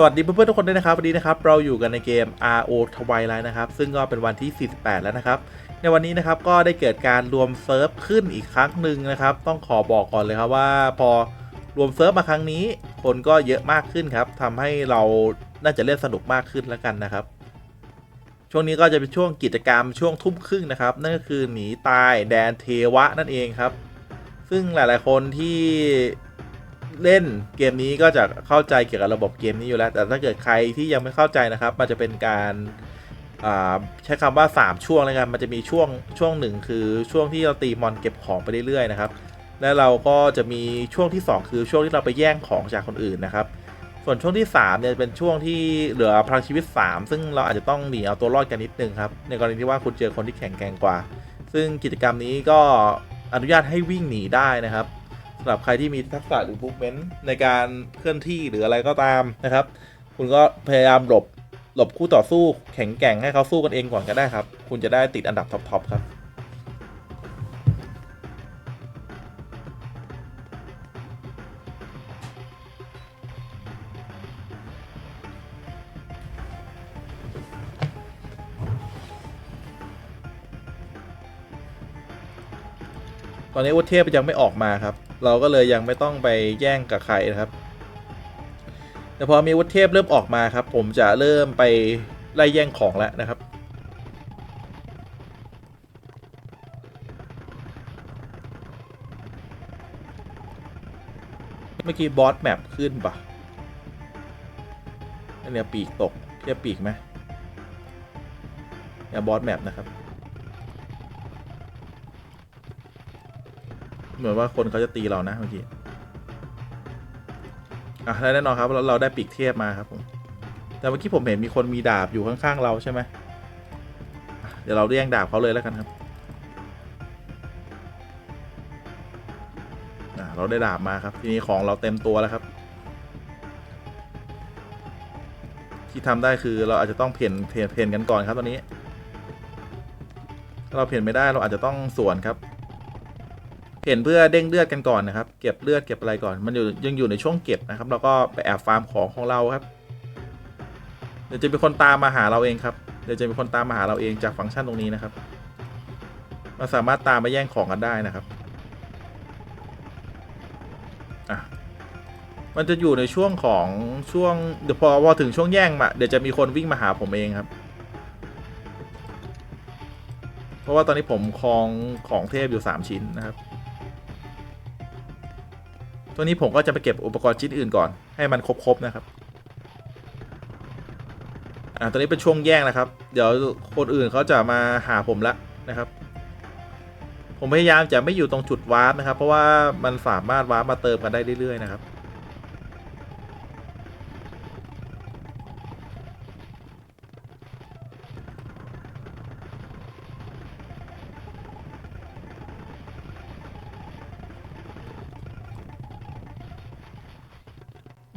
สวัสดีเพื่อนๆทุกคนด้วยนะครับวันนี้นะครับเราอยู่กันในเกม RO Twilight นะครับซึ่งก็เป็นวันที่ 48 แล้วนะครับ ในวันนี้นะครับก็ได้เกิดการรวมเซิร์ฟขึ้นอีกครั้งหนึ่งนะครับ ต้องขอบอกก่อนเลยครับว่าพอรวมเซิร์ฟมาครั้งนี้ คนก็เยอะมากขึ้นครับทำให้เราน่าจะเล่นสนุกมากขึ้นแล้วกันนะครับ ช่วงนี้ก็จะเป็นช่วงกิจกรรมช่วงทุ่มครึ่งนะครับ นั่นก็คือหนีตายแดนเทวะนั่นเองครับ ซึ่งหลายๆคนที่ เล่นเกมนี้ก็จะเข้าใจเกี่ยวกับระบบเกมนี้อยู่แล้ว แต่ถ้าเกิดใครที่ยังไม่เข้าใจนะครับ มันจะเป็นการใช้คำว่า 3 ช่วงแล้วกันมันจะมีช่วงช่วงหนึ่งคือช่วงที่เราตีมอนเก็บของไปเรื่อยๆนะครับ และเราก็จะมีช่วงที่ 2 คือช่วงที่เราไปแย่งของจากคนอื่นนะครับ ส่วนช่วงที่3เนี่ยเป็นช่วงที่เหลือพลังชีวิต 3 ซึ่งเราอาจจะต้องหนีเอาตัวรอดกันนิดนึงครับ ในกรณีที่ว่าคุณเจอคนที่แข็งแกร่งกว่า ซึ่งกิจกรรมนี้ก็อนุญาตให้วิ่งหนีได้นะครับ สำหรับใครที่มีทักษะหรือบุกเมนต์ในการเคลื่อนที่หรืออะไรก็ตามนะครับ คุณก็พยายามหลบหลบคู่ต่อสู้แข็งแกร่งให้เขาสู้กันเองก่อนก็ได้ครับ คุณจะได้ติดอันดับท็อปๆครับตอนนี้วุฒิเทพยังไม่ออกมาครับ เราก็เลยยังไม่ต้องไปแย่งกับใครนะครับแต่พอมีวุฒิเทพเริ่มออกมาครับ ผมจะเริ่มไปไล่แย่งของแล้วนะครับ เมื่อกี้บอสแมปขึ้นปะอันเนี้ยปีกตกเทียบปีกไหมเนี่ยบอสแมปนะครับ เหมือนว่าคนเขาจะตีเรานะเมื่อกี้อะและแน่นอนครับเราเราได้ปีกเทพมาครับผมแต่เมื่อกี้ผมเห็นมีคนมีดาบอยู่ข้างๆเราใช่ไหมเดี๋ยวเราเรียงดาบเขาเลยแล้วกันครับอะเราได้ดาบมาครับ ทีนี้ของเราเต็มตัวแล้วครับ ที่ทำได้คือเราอาจจะต้องเพ่นเพ่นเพ่นกันก่อนครับตอนนี้ ถ้าเราเพ่นไม่ได้เราอาจจะต้องสวนครับ เห็นเพื่อเด้งเลือดกันก่อนนะครับ เก็บเลือดเก็บอะไรก่อน มันอยู่ยังอยู่ในช่วงเก็บนะครับเราก็ไปแอบฟาร์มของของเราครับ เดี๋ยวจะมีคนตามมาหาเราเองครับ เดี๋ยวจะมีคนตามมาหาเราเองจากฟังก์ชันตรงนี้นะครับ มันสามารถตามมาแย่งของกันได้นะครับอะมันจะอยู่ในช่วงของช่วงเดี๋ยวพอพอถึงช่วงแย่งมาเดี๋ยวจะมีคนวิ่งมาหาผมเองครับ เพราะว่าตอนนี้ผมคลองของเทพอยู่ 3 ชิ้นนะครับ ตัวนี้ผมก็จะไปเก็บอุปกรณ์ชิ้นอื่นก่อนให้มันครบๆนะครับอ่าตอนนี้เป็นช่วงแย่งนะครับ เดี๋ยวคนอื่นเขาจะมาหาผมละนะครับ ผมพยายามจะไม่อยู่ตรงจุดวาร์ปนะครับ เพราะว่ามันสามารถวาร์ปมาเติมกันได้เรื่อยๆนะครับ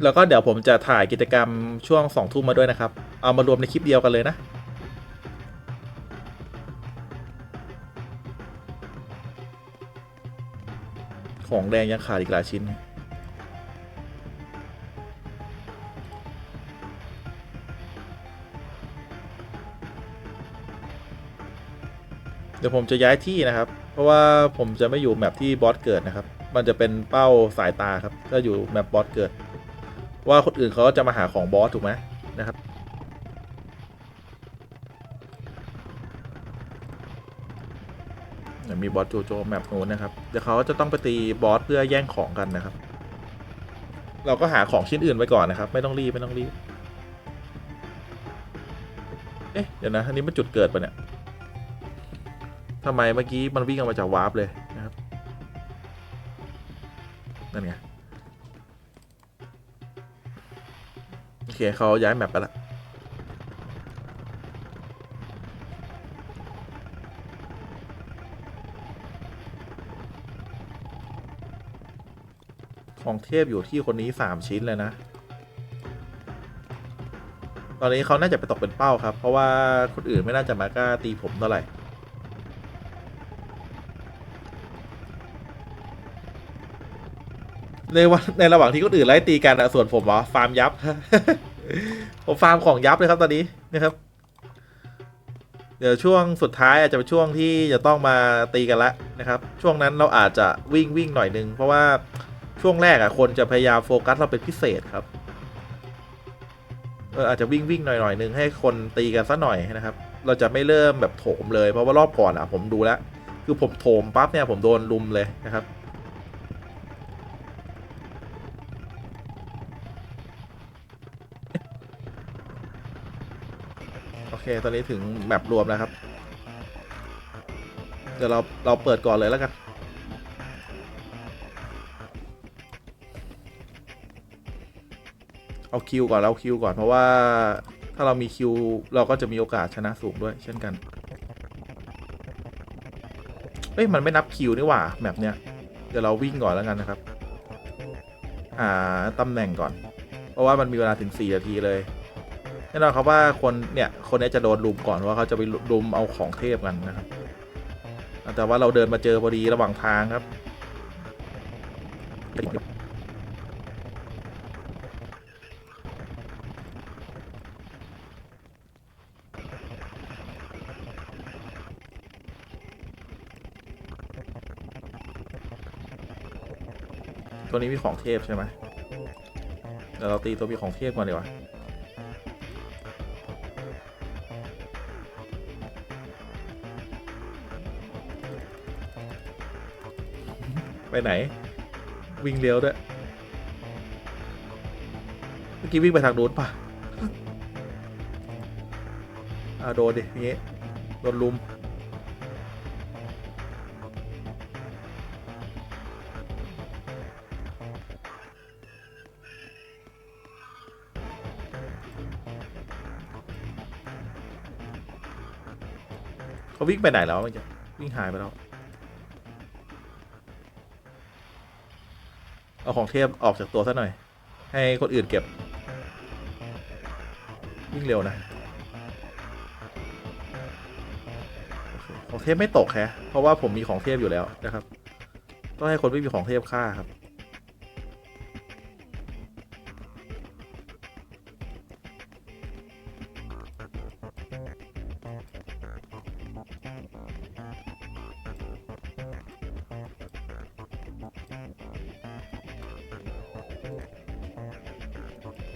แล้วก็เดี๋ยวผมจะถ่ายกิจกรรมช่วงสองทุ่มมาด้วยนะครับ เอามารวมในคลิปเดียวกันเลยนะ ของแดงยังขาดอีกหลายชิ้น เดี๋ยวผมจะย้ายที่นะครับ เพราะว่าผมจะไม่อยู่แมปที่บอสเกิดนะครับ มันจะเป็นเป้าสายตาครับถ้าอยู่แมปบอสเกิด ว่าคนอื่นเขาจะมาหาของบอสถูกไหมนะครับเดี๋ยมีบอสโจโจแมปนู้นนะครับ เดี๋ยวเขาจะต้องไปตีบอสเพื่อแย่งของกันนะครับ เราก็หาของชิ้นอื่นไว้ก่อนนะครับ ไม่ต้องรีบไม่ต้องรีบ เอ๊ะเดี๋ยวนะอันนี้มันจุดเกิดปะเนี่ยทำไมเมื่อกี้มันวิ่งออกมาจากวาร์ปเลย เคเขาย้ายแมปไปละของเทพอยู่ที่คนนี้สามชิ้นเลยนะ ตอนนี้เขาน่าจะไปตกเป็นเป้าครับ เพราะว่าคนอื่นไม่น่าจะมากล้าตีผมเท่าไหร่ในวันในระหว่างที่คนอื่นไล่ตีกันอะส่วนผมเหรอฟาร์มยับ ผมฟาร์มของยับเลยครับตอนนี้นะครับ เดี๋ยวช่วงสุดท้ายอาจจะเป็นช่วงที่จะต้องมาตีกันละนะครับ ช่วงนั้นเราอาจจะวิ่งวิ่งหน่อยนึง เพราะว่าช่วงแรกอะคนจะพยายามโฟกัสเราเป็นพิเศษครับเอออาจจะวิ่งวิ่งหน่อยหน่อยนึงให้คนตีกันสักหน่อยนะครับ เราจะไม่เริ่มแบบโถมเลยเพราะว่ารอบก่อนอะผมดูแล้ว คือผมโถมปั๊บเนี่ยผมโดนลุมเลยนะครับ เค ตอนนี้ถึงแมปรวมแล้วครับ เดี๋ยวเราเราเปิดก่อนเลยแล้วกัน เอาคิวก่อนเอาคิวก่อนเพราะว่าถ้าเรามีคิวเราก็จะมีโอกาสชนะสูงด้วย เช่นกันเอ้ยมันไม่นับคิวนี่หว่าแมปเนี้ยเดี๋ยวเราวิ่งก่อนแล้วกันนะครับหาตำแหน่งก่อน เพราะว่ามันมีเวลาถึง 4 นาทีเลย แน่นอนครับว่าคนเนี่ยคนนี้จะโดนลุมก่อนว่าเขาจะไปลุมเอาของเทพกันนะครับ แต่ว่าเราเดินมาเจอพอดีระหว่างทางครับตัวนี้มีของเทพใช่ไหมเดี๋ยวเราตีตัวมีของเทพก่อนดีกว่า ไปไหน วิ่งเลี้ยวด้วย เมื่อกี้วิ่งไปทางโน้นป่ะอ่าโดนดิอย่างงี้โดนลุม เขาวิ่งไปไหนแล้วมื่อกี้วิ่งหายไปแล้ว เอาของเทพออกจากตัวซะหน่อย ให้คนอื่นเก็บ วิ่งเร็วนะของเทพไม่ตกแฮะเพราะว่าผมมีของเทพอยู่แล้วนะครับ ต้องให้คนไม่มีของเทพฆ่าครับ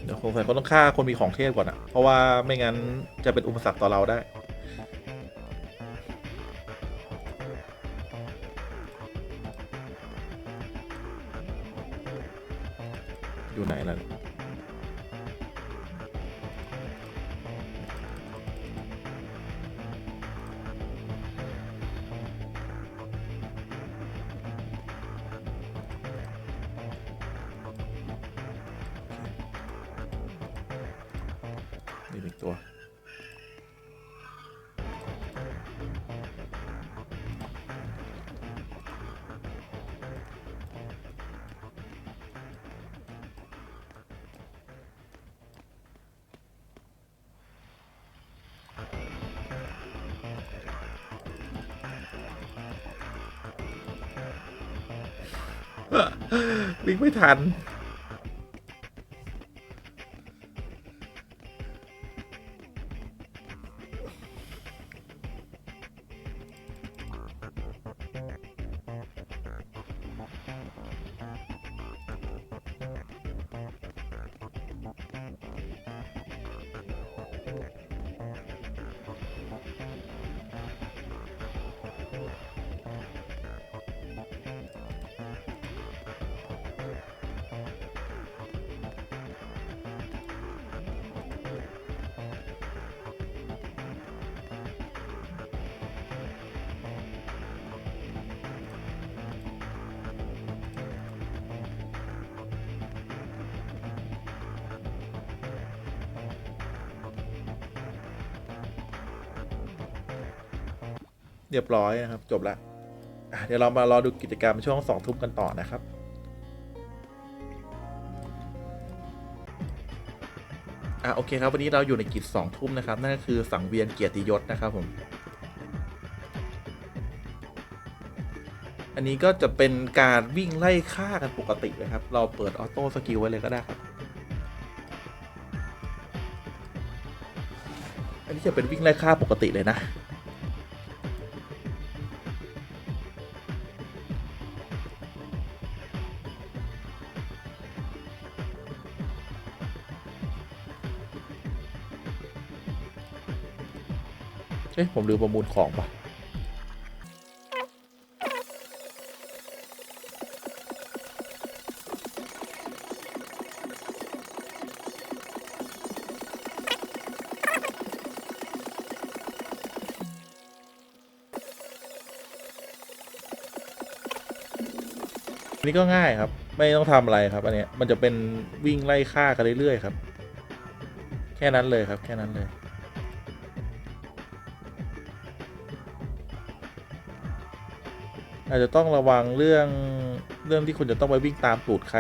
เดี๋ยวสงสัยเขาต้องฆ่าคนมีของเทพก่อนอะเพราะว่าไม่งั้นจะเป็นอุปสรรคต่อเราได้ วิ่งไม่ทัน เรียบร้อยนะครับ จบแล้วอะเดี๋ยวเรามารอดูกิจกรรมช่วงสองทุ่มกันต่อนะครับอะโอเคครับวันนี้เราอยู่ในกิจสองทุ่มนะครับนั่นก็คือสังเวียนเกียรติยศนะครับผมอันนี้ก็จะเป็นการวิ่งไล่ฆ่ากันปกติเลยครับ เราเปิดออโต้สกิลไว้เลยก็ได้ครับ อันนี้จะเป็นวิ่งไล่ฆ่าปกติเลยนะ เอ๊ะผมลืมประมูลของปะอันนี้ก็ง่ายครับ ไม่ต้องทำอะไรครับ อันเนี้ยมันจะเป็นวิ่งไล่ฆ่ากันเรื่อยๆครับ แค่นั้นเลยครับ แค่นั้นเลย อาจจะต้องระวังเรื่องเรื่องที่คุณจะต้องไปวิ่งตามตูดใคร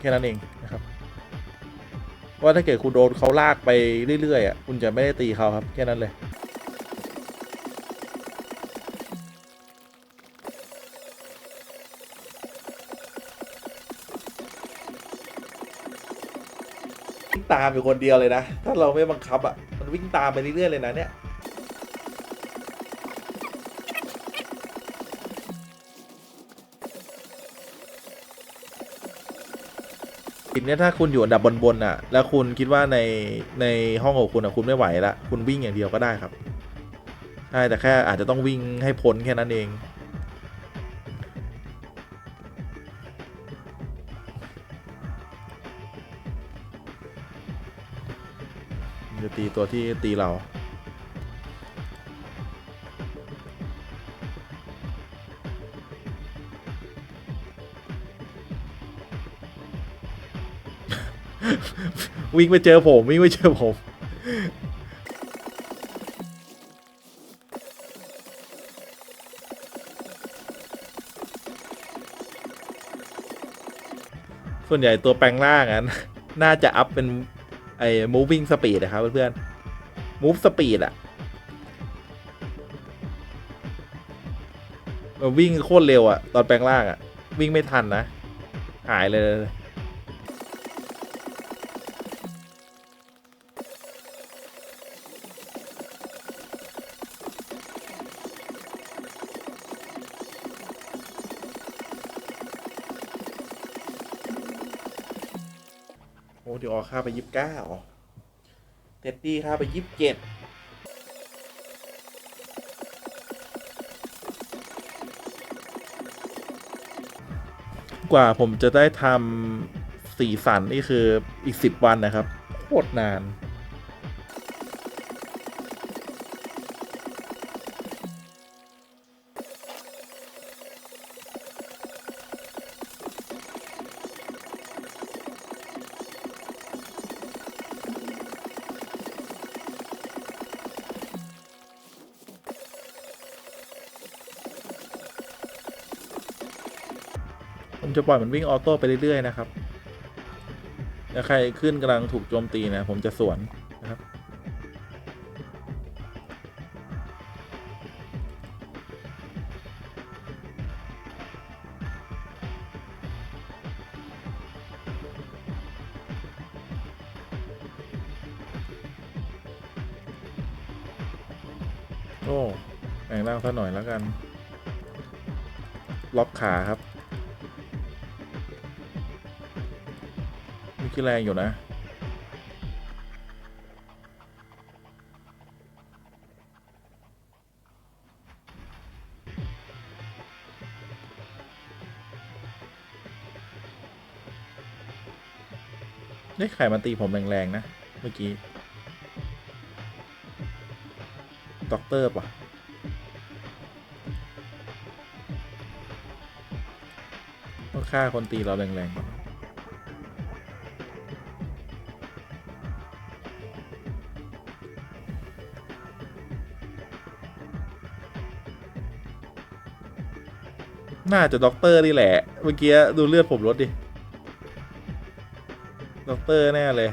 แค่นั้นเองนะครับว่าถ้าเกิดคุณโดนเขาลากไปเรื่อยๆอะคุณจะไม่ได้ตีเขาครับแค่นั้นเลยวิ่งตามอยู่คนเดียวเลยนะ ถ้าเราไม่บังคับอะ มันวิ่งตามไปเรื่อยๆเลยนะเนี่ย ทีนี้ถ้าคุณอยู่อันดับบนๆอะ แล้วคุณคิดว่าในในห้องของคุณอะคุณไม่ไหวละคุณวิ่งอย่างเดียวก็ได้ครับใช่แต่แค่อาจจะต้องวิ่งให้พ้นแค่นั้นเองจะตีตัวที่ตีเรา วิ่งไปเจอผมวิ่งไปเจอผมส่วนใหญ่ตัวแปลงร่างอะน่าจะอัพเป็นไอ้ moving speed นะครับเพื่อนๆ move speed อะวิ่งโคตรเร็วอะ ตอนแปลงร่างอะ วิ่งไม่ทันนะ หายเลย ค่าไปยี่สิบเก้าเท็ดดี้ค่าไปยี่สิบเจ็ดกว่าผมจะได้ทำสีสันนี่คืออีกสิบวันนะครับ โคตรนาน จะปล่อยมันวิ่งออโต้ไปเรื่อยๆนะครับถ้าใครขึ้นกำลังถูกโจมตีนะผมจะสวนนะครับ โอ้แบ่งร่างซะหน่อยแล้วกัน ล็อกขาครับ คือแรงอยู่นะ ได้ไข่มาตีผมแรงๆ นะ เมื่อกี้ด็อกเตอร์ปะต้องฆ่าคนตีเราแรงๆ น่าจะด็อกเตอร์นี่แหละ เมื่อกี้ดูเลือดผมลดดิ ด็อกเตอร์แน่เลย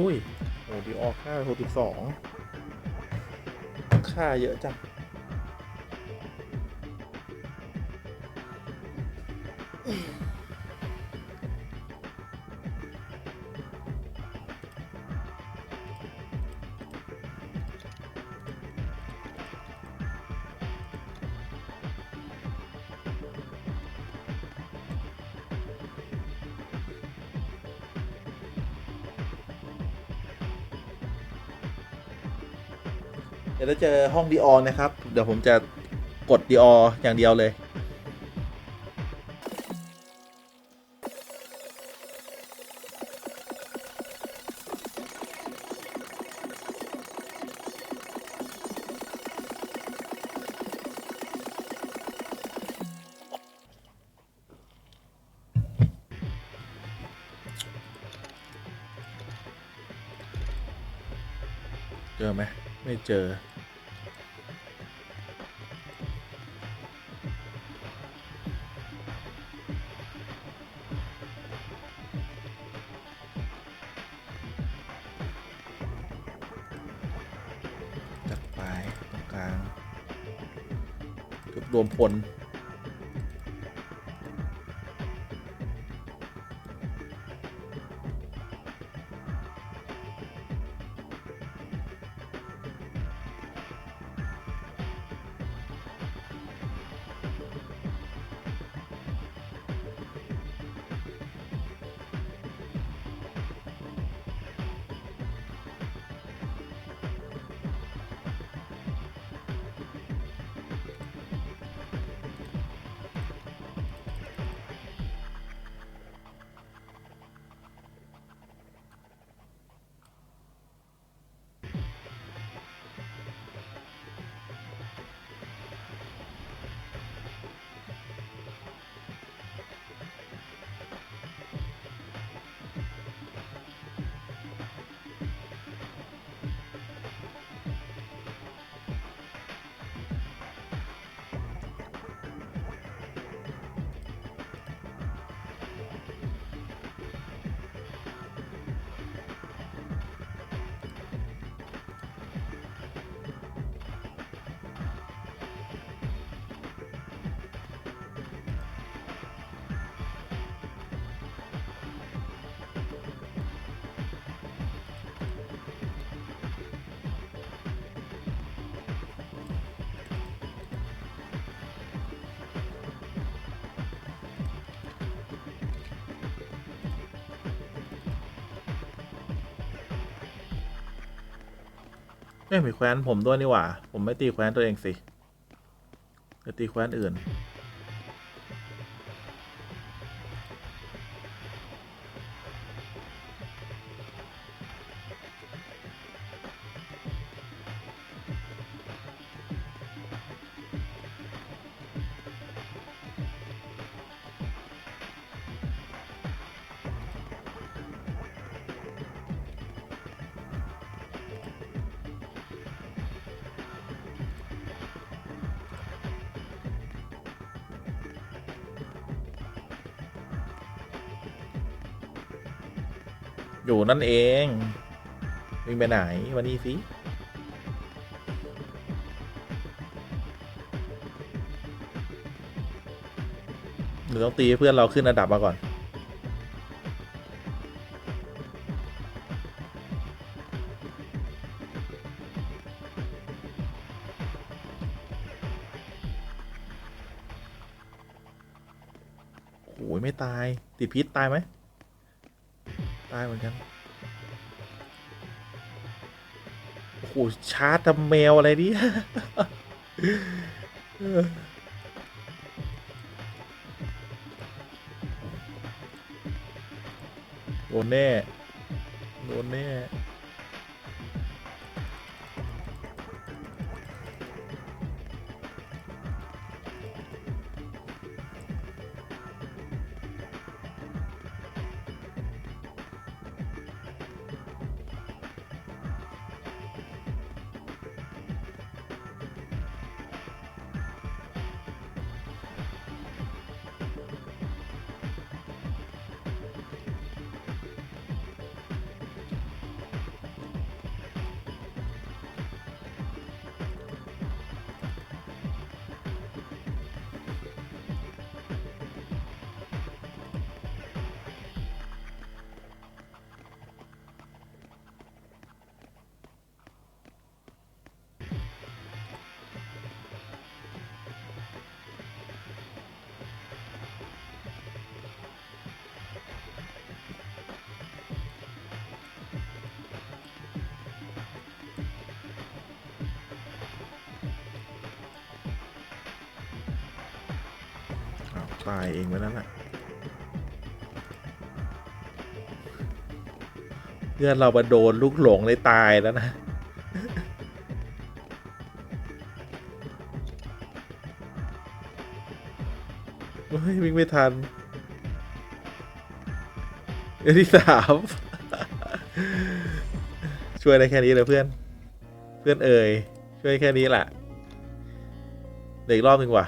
อุ้ยโอ้ดีออกค่าหกสิบสองค่าเยอะจัง ดี๋ยวเราเจอห้องดีออนะครับ เดี๋ยวผมจะกดดีอออย่างเดียวเลย เจอไหมไม่เจอ รวมพล เอ้ยมีแคว้นผมด้วยนี่หว่า ผมไม่ตีแคว้นตัวเองสิจะตีแคว้นอื่น อยู่นั่นเองวิ่งไปไหนวันนี้สิหรือต้องตีเพื่อนเราขึ้นระดับมาก่อน โอ้ยไม่ตาย ติดพิษตายไหม อ้ชาร์จทำแมวอะไรนี่โดนแน่ โดนแน่ ตายเองไปแล้วน่ะเพื่อนเรามาโดนลูกหลงเลยตายแล้วนะเฮ้ยวิ่งไม่ทันเรื่องที่สามช่วยได้แค่นี้เลยเพื่อน เพื่อนเอ่ยช่วยแค่นี้แหละเดี๋ยวอีกรอบหนึ่งว่ะ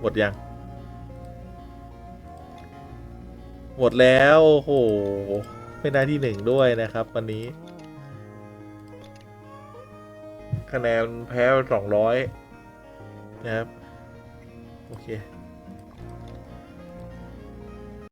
หมดยัง หมดแล้วโอ้โหเป็นได้ที่หนึ่งด้วยนะครับวันนี้ คะแนนแพ้สองร้อยนะครับ โอเค